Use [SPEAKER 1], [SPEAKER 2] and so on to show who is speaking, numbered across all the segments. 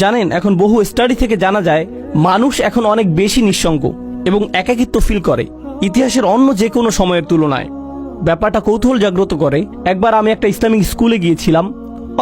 [SPEAKER 1] জানেন, এখন বহু স্টাডি থেকে জানা যায়, মানুষ এখন অনেক বেশি নিঃসঙ্গ এবং একাকিত্ব ফিল করে, ইতিহাসের অন্য যে কোনো সময়ের তুলনায়। ব্যাপারটা কৌতূহল জাগ্রত করে, একবার আমি একটা ইসলামিক স্কুলে গিয়েছিলাম,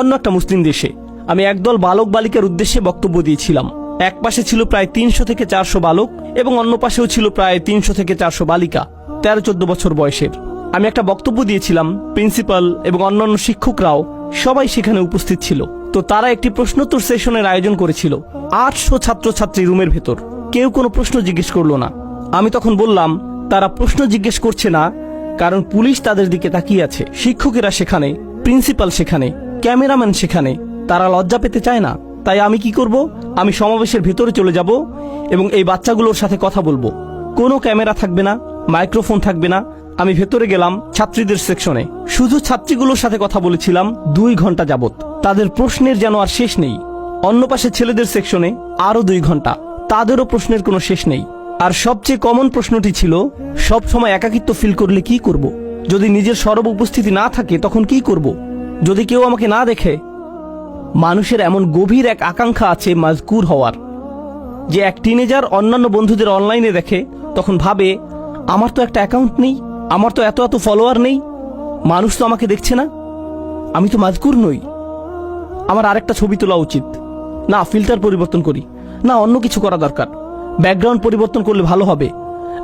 [SPEAKER 1] অন্য একটা মুসলিম দেশে। আমি একদল বালক বালিকার উদ্দেশ্যে বক্তব্য দিয়েছিলাম। এক পাশে ছিল প্রায় তিনশো থেকে চারশো বালক এবং অন্য পাশেও ছিল প্রায় তিনশো থেকে চারশো বালিকা, তেরো চোদ্দ বছর বয়সের। আমি একটা বক্তব্য দিয়েছিলাম, প্রিন্সিপাল এবং অন্যান্য শিক্ষকরাও সবাই সেখানে উপস্থিত ছিল। তো তারা একটি প্রশ্নোত্তর সেশনের আয়োজন করেছিল। আটশো ছাত্রছাত্রী রুমের ভেতর। কেউ কোনো প্রশ্ন জিজ্ঞেস করল না। আমি তখন বললাম, তারা প্রশ্ন জিজ্ঞেস করছে না, কারণ পুলিশ তাদের দিকে তাকিয়ে আছে। শিক্ষকেরা সেখানে, প্রিন্সিপাল সেখানে, ক্যামেরাম্যান সেখানে। তারা লজ্জা পেতে চায় না। তাই আমি কি করব? আমি সমাবেশের ভেতরে চলে যাব এবং এই বাচ্চাগুলোর সাথে কথা বলব। কোনো ক্যামেরা থাকবে না, মাইক্রোফোন থাকবে না। আমি ভেতরে গেলাম ছাত্রীদের সেকশনে। শুধু ছাত্রীগুলোর সাথে কথা বলেছিলাম দুই ঘণ্টা যাবত তাদের প্রশ্নের যেন আর শেষ নেই। অন্য পাশে ছেলেদের সেকশনে আরও দুই ঘণ্টা। তাদেরও প্রশ্নের কোনো শেষ নেই। আর সবচেয়ে কমন প্রশ্নটি ছিল, সব সময় একাকিত্ব ফিল করলে কি করব। যদি নিজের সরব উপস্থিতি না থাকে, তখন কি করব। যদি কেউ আমাকে না দেখে, মানুষের এমন গভীর এক আকাঙ্ক্ষা আছে মাজকুর হওয়ার। যে এক টিনেজার অন্যান্য বন্ধুদের অনলাইনে দেখে, তখন ভাবে, আমার তো একটা অ্যাকাউন্ট নেই, আমার তো এত এত ফলোয়ার নেই, মানুষ তো আমাকে দেখছে না। আমি তো মাজকুর নই। আমার আরেকটা ছবি তোলা উচিত। না ফিল্টার পরিবর্তন করি। না, অন্য কিছু করা দরকার। ব্যাকগ্রাউন্ড পরিবর্তন করলে ভালো হবে।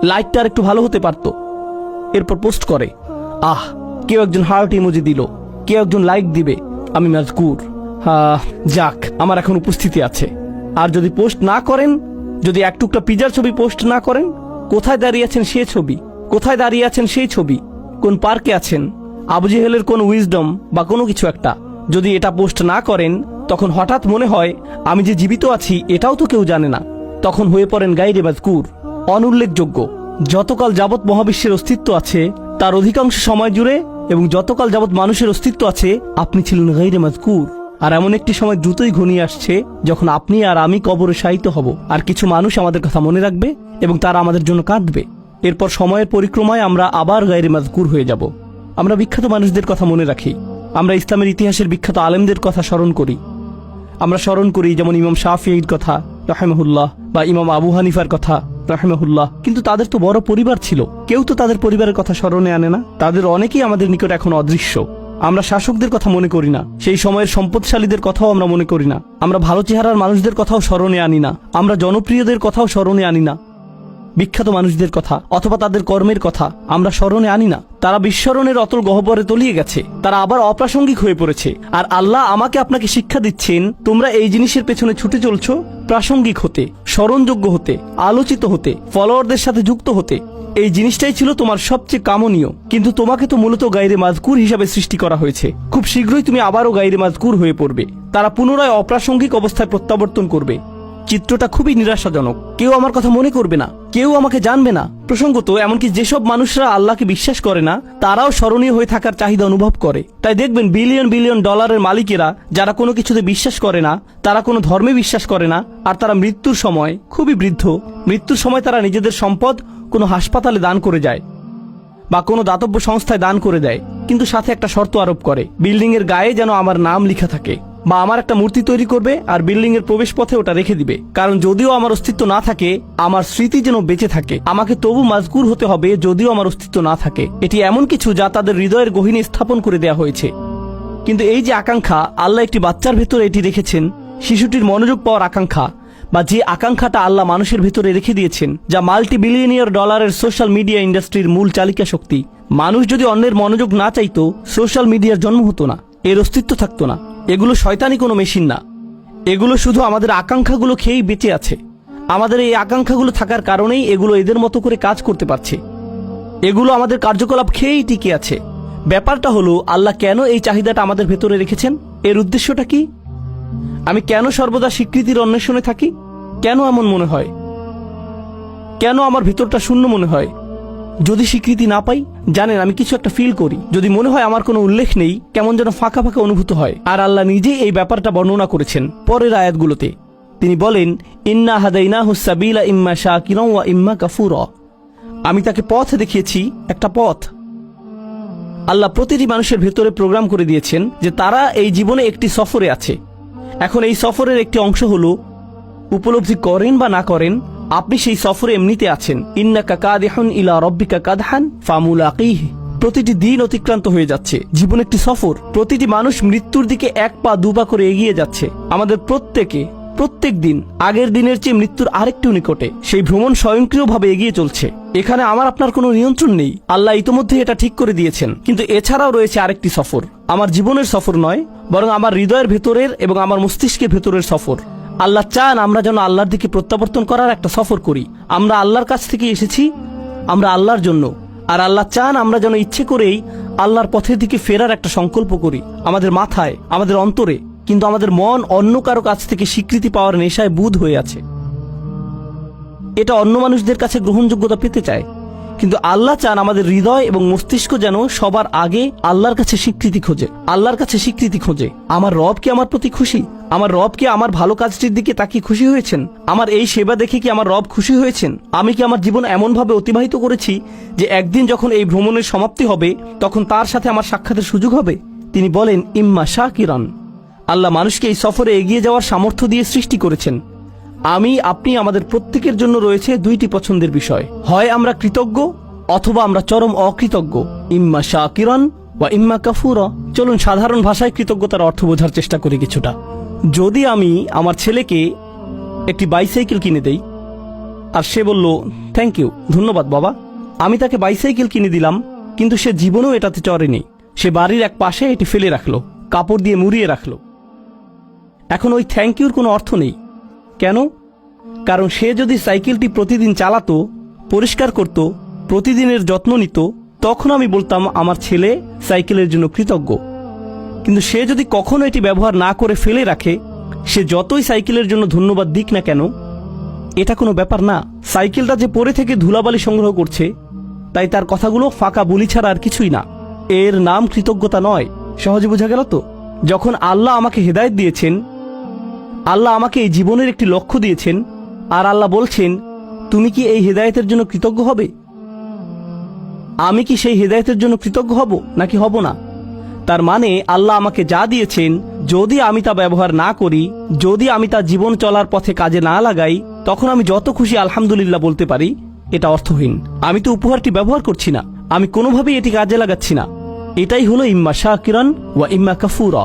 [SPEAKER 1] লাইটটা আর একটু ভালো হতে পারতো। এরপর পোস্ট করে। আহ, কেউ একজন হার্ট ইমোজি দিল। কেউ একজন লাইক দিবে। আমি মাজকুর। যাক, আমার এখন উপস্থিতি আছে। আর যদি পোস্ট না করেন, যদি এক টুকটা পিজার ছবি পোস্ট না করেন, কোথায় দাঁড়িয়ে আছেন সে ছবি? কোথায় দাঁড়িয়ে আছেন সেই ছবি? কোন পার্কে আছেন? আবু জেহেলের কোন উইজডম বা কোনো কিছু একটা? যদি এটা পোস্ট না করেন, তখন হঠাৎ মনে হয়, আমি যে জীবিত আছি, এটাও তো কেউ জানে না। তখন হয়ে পড়েন গাইরে বাজকুর অনুল্লেখযোগ্য যতকাল যাবৎ মহাবিশ্বের অস্তিত্ব আছে, তার অধিকাংশ সময় জুড়ে এবং যতকাল যাবৎ মানুষের অস্তিত্ব আছে, আপনি ছিলেন গাইরে মাজকুর আর এমন একটি সময় দ্রুতই ঘনিয়ে আসছে, যখন আপনি আর আমি কবরে শায়িত হব। আর কিছু মানুষ আমাদের কথা মনে রাখবে এবং তারা আমাদের জন্য কাঁদবে। এরপর সময়ের পরিক্রমায় আমরা আবার গাইরে মাজকুর হয়ে যাব। আমরা বিখ্যাত মানুষদের কথা মনে রাখি। আমরা ইসলামের ইতিহাসের বিখ্যাত আলেমদের কথা স্মরণ করি। আমরা স্মরণ করি যেমন ইমাম শাফির কথা, রাহেমহুল্লাহ, বা ইমাম আবু হানিফার কথা, রাহেমহুল্লাহ। কিন্তু তাদের তো বড় পরিবার ছিল। কেউ তো তাদের পরিবারের কথা স্মরণে আনে না। তাদের অনেকেই আমাদের নিকট এখন অদৃশ্য। আমরা শাসকদের কথা মনে করি না। সেই সময়ের সম্পদশালীদের কথাও আমরা মনে করি না। আমরা ভালো চেহারার মানুষদের কথাও স্মরণে আনি না। আমরা জনপ্রিয়দের কথাও স্মরণে আনি না। বিখ্যাত মানুষদের কথা অথবা তাদের কর্মের কথা আমরা স্মরণে আনি না। তারা বিস্মরণের অতল গহ্বরে তলিয়ে গেছে। তারা আবার অপ্রাসঙ্গিক হয়ে পড়েছে। আর আল্লাহ আমাকে আপনাকে শিক্ষা দিচ্ছেন, তোমরা এই জিনিসের পেছনে ছুটে চলছো প্রাসঙ্গিক হতে, স্মরণযোগ্য হতে, আলোচিত হতে, ফলোয়ারদের সাথে যুক্ত হতে। এই জিনিসটাই ছিল তোমার সবচেয়ে কামনীয়। কিন্তু তোমাকে তো মূলত গাইরে মাজকুর হিসাবে সৃষ্টি করা হয়েছে। খুব শীঘ্রই তুমি আবারও গাইরে মাজকুর হয়ে পড়বে। তারা পুনরায় অপ্রাসঙ্গিক অবস্থায় প্রত্যাবর্তন করবে। চিত্রটা খুবই নিরাশাজনক। কেউ আমার কথা মনে করবে না, কেউ আমাকে জানবে না। প্রসঙ্গত, এমনকি যেসব মানুষরা আল্লাহকে বিশ্বাস করে না, তারাও স্মরণীয় হয়ে থাকার চাহিদা অনুভব করে। তাই দেখবেন বিলিয়ন বিলিয়ন ডলারের মালিকেরা, যারা কোনো কিছুতে বিশ্বাস করে না, তারা কোনো ধর্মে বিশ্বাস করে না, আর তারা মৃত্যুর সময় খুবই বৃদ্ধ। মৃত্যুর সময় তারা নিজেদের সম্পদ কোনো হাসপাতালে দান করে যায় বা কোনো দাতব্য সংস্থায় দান করে দেয়। কিন্তু সাথে একটা শর্ত আরোপ করে বিল্ডিং এর গায়ে যেন আমার নাম লেখা থাকে। বা আমার একটা মূর্তি তৈরি করবে আর বিল্ডিং এর প্রবেশ পথে ওটা রেখে দিবে। কারণ যদিও আমার অস্তিত্ব না থাকে, আমার স্মৃতি যেন বেঁচে থাকে। আমাকে তবু মাজগুর হতে হবে যদিও আমার অস্তিত্ব না থাকে। এটি এমন কিছু যা তাদের হৃদয়ের গহিনী স্থাপন করে দেয়া হয়েছে। কিন্তু এই যে আকাঙ্ক্ষা, আল্লাহ একটি বাচ্চার ভেতরে এটি রেখেছেন, শিশুটির মনোযোগ পাওয়ার আকাঙ্ক্ষা, বা যে আকাঙ্ক্ষাটা আল্লাহ মানুষের ভেতরে রেখে দিয়েছেন, যা মাল্টি বিলিয়নিয়ার ডলারের সোশ্যাল মিডিয়া ইন্ডাস্ট্রির মূল চালিকা শক্তি মানুষ যদি অন্যের মনোযোগ না চাইতো সোশ্যাল মিডিয়ার জন্ম হতো না। এর অস্তিত্ব থাকতো না। এগুলো শয়তানি কোনো মেশিন না। এগুলো শুধু আমাদের আকাঙ্ক্ষাগুলো খেয়েই বেঁচে আছে। আমাদের এই আকাঙ্ক্ষাগুলো থাকার কারণেই এগুলো এদের মতো করে কাজ করতে পারছে। এগুলো আমাদের কার্যকলাপ খেয়েই টিকে আছে। ব্যাপারটা হলো, আল্লাহ কেন এই চাহিদাটা আমাদের ভেতরে রেখেছেন? এর উদ্দেশ্যটা কি? আমি কেন সর্বদা স্বীকৃতির অন্বেষণে থাকি? কেন এমন মনে হয়? কেন আমার ভেতরটা শূন্য মনে হয়? যদি স্বীকৃতি না পাই, জানেন, আমি কিছু একটা ফিল করি। যদি মনে হয় আমার কোনো উল্লেখ নেই, কেমন যেন ফাঁকা ফাঁকা অনুভূত হয়। আর আল্লাহ নিজেই এই ব্যাপারটা বর্ণনা করেছেন পরের আয়াতগুলোতে। তিনি বলেন, ইন্না হাদাইনা হুসাবিলা ইম্মা শাকিরা ওয়া ইম্মা কাফুর। আমি তাকে পথ দেখিয়েছি, একটা পথ। আল্লাহ প্রতিটি মানুষের ভেতরে প্রোগ্রাম করে দিয়েছেন যে তারা এই জীবনে একটি সফরে আছে। এখন এই সফরের একটি অংশ হলো, উপলব্ধি করেন বা না করেন আপনি সেই সফরে এমনিতে আছেন। ইন্নাকা কাদিহুন ইলা রব্বিকা কাদহান ফামুলাকিহি। প্রতিটি দিন অতিক্রান্ত হয়ে যাচ্ছে। জীবন একটি সফর। প্রতিটি মানুষ মৃত্যুর দিকে এক পা দুপা করে এগিয়ে যাচ্ছে। আমাদের প্রত্যেকে, প্রত্যেক দিন আগের দিনের চেয়ে মৃত্যুর আরেকটু নিকটে। সেই ভ্রমণ স্বয়ংক্রিয়ভাবে এগিয়ে চলছে। এখানে আমার আপনার কোনো নিয়ন্ত্রণ নেই। আল্লাহ ইতোমধ্যে এটা ঠিক করে দিয়েছেন। কিন্তু এছাড়াও রয়েছে আরেকটি সফর। আমার জীবনের সফর নয়, বরং আমার হৃদয়ের ভেতরের এবং আমার মস্তিষ্কের ভেতরের সফর। আল্লাহ চান আমরা যেন আল্লাহর দিকে প্রত্যাবর্তন করার একটা সফর করি। আমরা আল্লাহর কাছ থেকে এসেছি, আমরা আল্লাহর জন্য। আর আল্লাহ চান আমরা যেন ইচ্ছে করেই আল্লাহর পথের দিকে ফেরার একটা সংকল্প করি, আমাদের মাথায়, আমাদের অন্তরে। কিন্তু আমাদের মন অন্য কারও কাছ থেকে স্বীকৃতি পাওয়ার নেশায় বুধ হয়ে আছে। এটা অন্য মানুষদের কাছে গ্রহণযোগ্যতা পেতে চায়। কিন্তু আল্লাহ চান আমাদের হৃদয় এবং মস্তিষ্ক যেন সবার আগে আল্লাহর কাছে স্বীকৃতি খোঁজে, আল্লাহর কাছে স্বীকৃতি খোঁজে। আমার রব কি আমার প্রতি খুশি? আমার রব কি আমার ভালো কাজটির দিকে তাকিয়ে খুশি হয়েছেন? আমার এই সেবা দেখে কি আমার রব খুশি হয়েছেন? আমি কি আমার জীবন এমনভাবে অতিবাহিত করেছি যে একদিন যখন এই ভ্রমণের সমাপ্তি হবে, তখন তার সাথে আমার সাক্ষাতের সুযোগ হবে? তিনি বলেন, ইম্মা শাকিরান। আল্লাহ মানুষকে এই সফরে এগিয়ে যাওয়ার সামর্থ্য দিয়ে সৃষ্টি করেছেন। আমি, আপনি আমাদের প্রত্যেকের জন্য রয়েছে দুইটি পছন্দের বিষয়। হয় আমরা কৃতজ্ঞ, অথবা আমরা চরম অকৃতজ্ঞ। ইম্মা শাকিরন বা ইম্মা কাফুর। চলুন সাধারণ ভাষায় কৃতজ্ঞতার অর্থ বোঝার চেষ্টা করি কিছুটা। যদি আমি আমার ছেলেকে একটি বাইসাইকেল কিনে দেই, আর সে বলল থ্যাংক ইউ ধন্যবাদ বাবা। আমি তাকে বাইসাইকেল কিনে দিলাম, কিন্তু সে জীবনেও এটাতে চড়েনি। সে বাড়ির এক পাশে এটি ফেলে রাখল, কাপড় দিয়ে মুড়িয়ে রাখল। এখন ওই থ্যাংক ইউর কোনো অর্থ নেই। কেন? কারণ সে যদি সাইকেলটি প্রতিদিন চালাতো, পরিষ্কার করত, প্রতিদিনের যত্ন নিত, তখন আমি বলতাম আমার ছেলে সাইকেলের জন্য কৃতজ্ঞ। কিন্তু সে যদি কখনো এটি ব্যবহার না করে ফেলে রাখে, সে যতই সাইকেলের জন্য ধন্যবাদ দিক না কেন, এটা কোনো ব্যাপার না। সাইকেলটা যে পরে থেকে ধুলাবালি সংগ্রহ করছে, তাই তার কথাগুলো ফাঁকা বুলি ছাড়া আর কিছুই না। এর নাম কৃতজ্ঞতা নয়। সহজে বোঝা গেল তো? যখন আল্লাহ আমাকে হেদায়েত দিয়েছেন আল্লাহ আমাকে এই জীবনের একটি লক্ষ্য দিয়েছেন, আর আল্লাহ বলছেন, তুমি কি এই হেদায়েতের জন্য কৃতজ্ঞ হবে? আমি কি সেই হেদায়েতের জন্য কৃতজ্ঞ হব, নাকি হব না? তার মানে আল্লাহ আমাকে যা দিয়েছেন, যদি আমি তা ব্যবহার না করি, যদি আমি তা জীবন চলার পথে কাজে না লাগাই, তখন আমি যত খুশি আলহামদুলিল্লাহ বলতে পারি, এটা অর্থহীন। আমি তো উপহারটি ব্যবহার করছি না, আমি কোনোভাবেই এটি কাজে লাগাচ্ছি না। এটাই হলো ইম্মা শাহ কিরণ ওয়া ইম্মা কাফুরা।